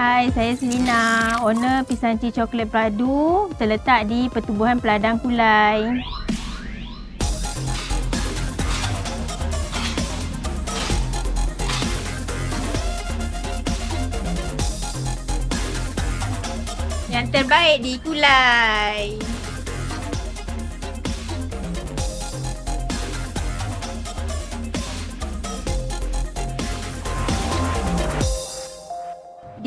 Hai, saya Selina, owner Pisang Ci Coklat Padu terletak di Pertubuhan Peladang Kulai. Yang terbaik di Kulai.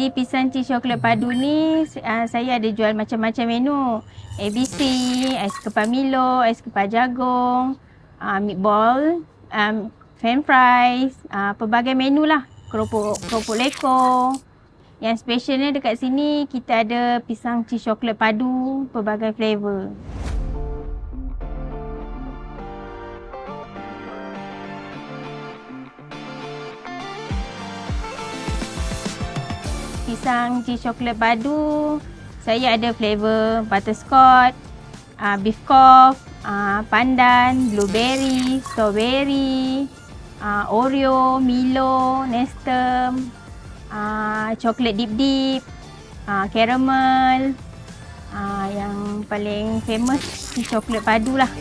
Di Pisang Ci Coklat Padu ni uh, saya ada jual macam-macam menu. ABC, ais kepal Milo, ais kepal jagung, uh, meatball, um, french fries, uh, pelbagai menu lah. Keropok, keropok leko. Yang specialnya dekat sini kita ada pisang ci coklat padu pelbagai flavour. Pisang ci coklat padu saya ada flavor butterscotch, uh, beef cough, uh, pandan, blueberry, strawberry, uh, oreo, milo, nestem, uh, coklat deep deep, uh, caramel, uh, yang paling famous coklat padu lah.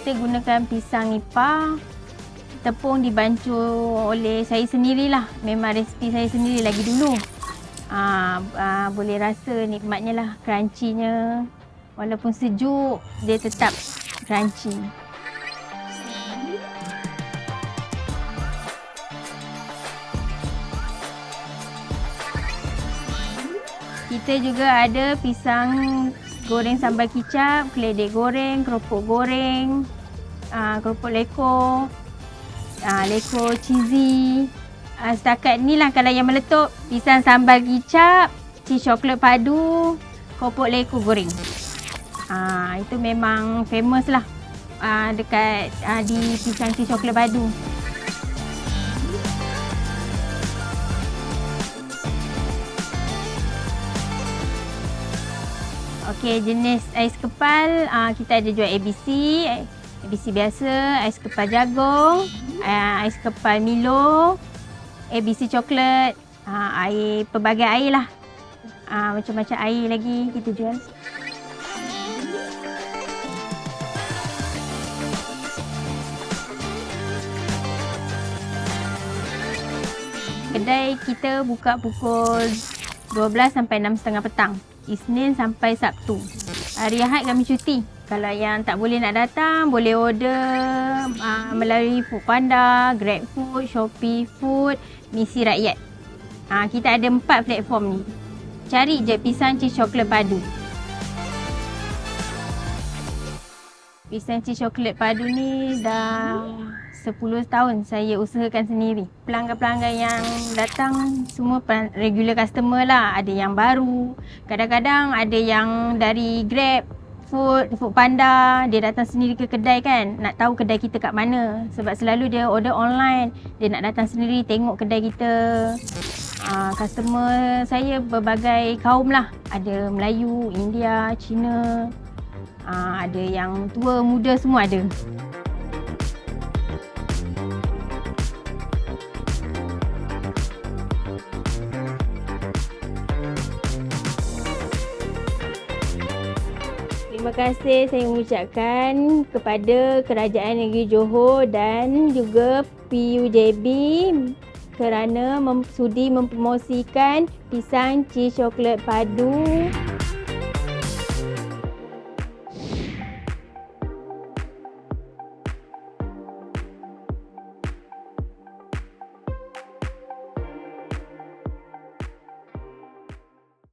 Kita gunakan pisang nipah. Tepung dibancu oleh saya sendirilah. Memang resipi saya sendiri lagi dulu. Aa, aa, boleh rasa nikmatnya lah crunchy-nya. Walaupun sejuk, dia tetap crunchy. Kita juga ada pisang goreng sambal kicap, keledek goreng, keropok goreng, uh, keropok leko, uh, leko cheesy. Uh, setakat ni lah kalau yang meletup, pisang sambal kicap, cheese coklat padu, keropok leko goreng. Uh, itu memang famous lah uh, dekat uh, di pisang cheese coklat padu. Okey, jenis ais kepal uh, kita ada jual ABC, ABC biasa, ais kepal jagung, uh, ais kepal Milo, ABC coklat, uh, air pelbagai air lah. Uh, macam-macam air lagi kita jual. Kedai kita buka pukul 12 sampai 6.30 petang. Isnin sampai Sabtu. Hari Ahad kami cuti. Kalau yang tak boleh nak datang, boleh order uh, melalui Foodpanda, GrabFood, Shopee Food, Misi Rakyat. Uh, kita ada empat platform ni. Cari je pisang cheese coklat padu. Pisang cheese coklat padu ni dah 10 tahun saya usahakan sendiri. Pelanggan-pelanggan yang datang semua regular customer lah. Ada yang baru. Kadang-kadang ada yang dari Grab, Food, Food Panda. Dia datang sendiri ke kedai kan. Nak tahu kedai kita kat mana. Sebab selalu dia order online. Dia nak datang sendiri tengok kedai kita. Uh, customer saya berbagai kaum lah. Ada Melayu, India, Cina. Uh, ada yang tua, muda semua ada. Terima kasih saya mengucapkan kepada Kerajaan Negeri Johor dan juga PUJB kerana mem- sudi mempromosikan pisang cheese coklat padu.